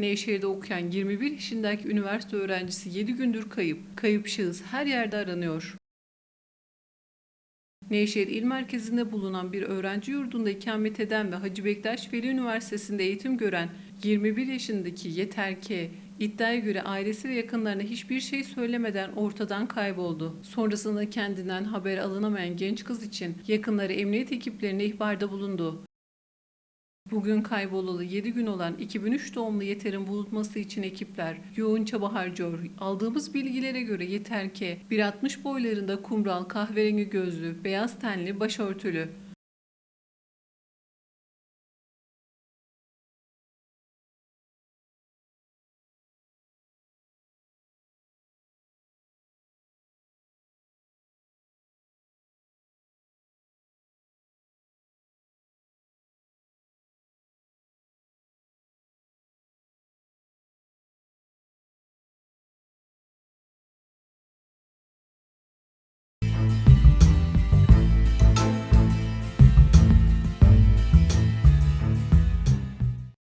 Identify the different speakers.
Speaker 1: Nevşehir'de okuyan 21 yaşındaki üniversite öğrencisi 7 gündür kayıp. Kayıp şahıs her yerde aranıyor. Nevşehir İl Merkezi'nde bulunan bir öğrenci yurdunda ikamet eden ve Hacı Bektaş Veli Üniversitesi'nde eğitim gören 21 yaşındaki Yeter K. iddiaya göre ailesi ve yakınlarına hiçbir şey söylemeden ortadan kayboldu. Sonrasında kendinden haber alınamayan genç kız için yakınları emniyet ekiplerine ihbarda bulundu. Bugün kaybolalı 7 gün olan 2003 doğumlu Yeter'in bulunması için ekipler yoğun çaba harcıyor. Aldığımız bilgilere göre Yeter ki 1.60 boylarında kumral kahverengi gözlü, beyaz tenli, başörtülü.